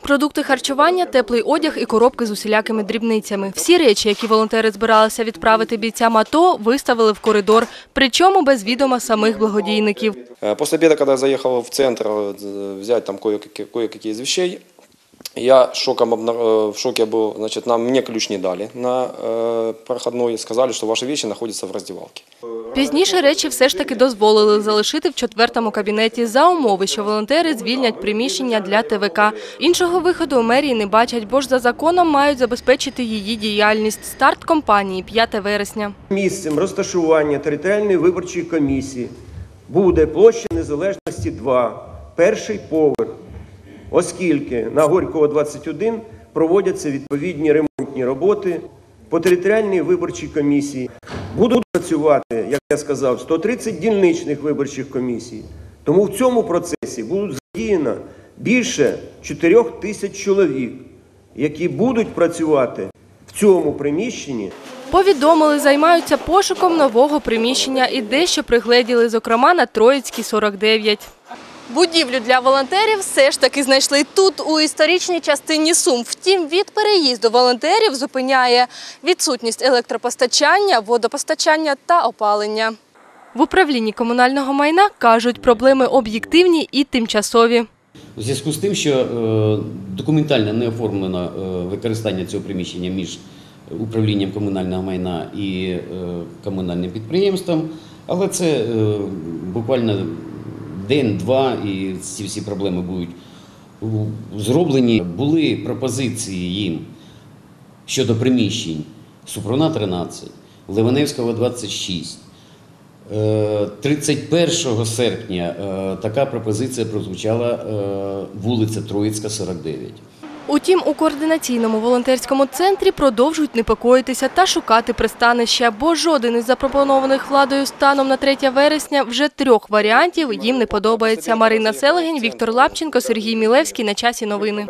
Продукти харчування, теплий одяг і коробки з усілякими дрібницями. Всі речі, які волонтери збиралися відправити бійцям АТО, виставили в коридор, причому без відома самих благодійників. Після обіду, коли я заїхав в центр взяти там кое-які з речей, я шоком обна- э, в шоке был. Значит, нам мне ключ не дали на э, проходной и сказали, что ваши вещи находятся в раздевалке. Пізніше речі все ж таки дозволили залишити в четвертому кабінеті за умови, що волонтери звільнять приміщення для ТВК. Іншого виходу у мерії не бачать, бо ж за законом мають забезпечити її діяльність. Старт компанії 5 вересня. Місцем розташування територіальної виборчої комісії буде площа Незалежності 2, перший поверх, оскільки на Горького 21 проводяться відповідні ремонтні роботи по територіальній виборчій комісії. Будуть працювати, як я сказав, 130 дільничних виборчих комісій. Тому в цьому процесі будуть задіяно більше 4 тисяч чоловік, які будуть працювати в цьому приміщенні Повідомили, займаються пошуком нового приміщення і дещо пригледіли, зокрема на Троїцькій 49. Будівлю для волонтерів все ж таки знайшли тут, у історичній частині Сум. Втім, від переїзду волонтерів зупиняє відсутність електропостачання, водопостачання та опалення. В управлінні комунального майна кажуть, проблеми об'єктивні і тимчасові. У зв'язку з тим, що е, документально не оформлено е, використання цього приміщення між управлінням комунального майна і е, комунальним підприємством, але це буквально день-два, і ці всі проблеми будуть зроблені. Були пропозиції їм щодо приміщень Супруна 13, Ливаневського 26. Е, 31 серпня е, така пропозиція прозвучала е, вулиця Троїцька, 49. Утім, у координаційному волонтерському центрі продовжують непокоїтися та шукати пристанища, бо жоден із запропонованих владою станом на 3 вересня вже трьох варіантів їм не подобається. Марина Селегень, Віктор Лапченко, Сергій Мілевський. На часі новини.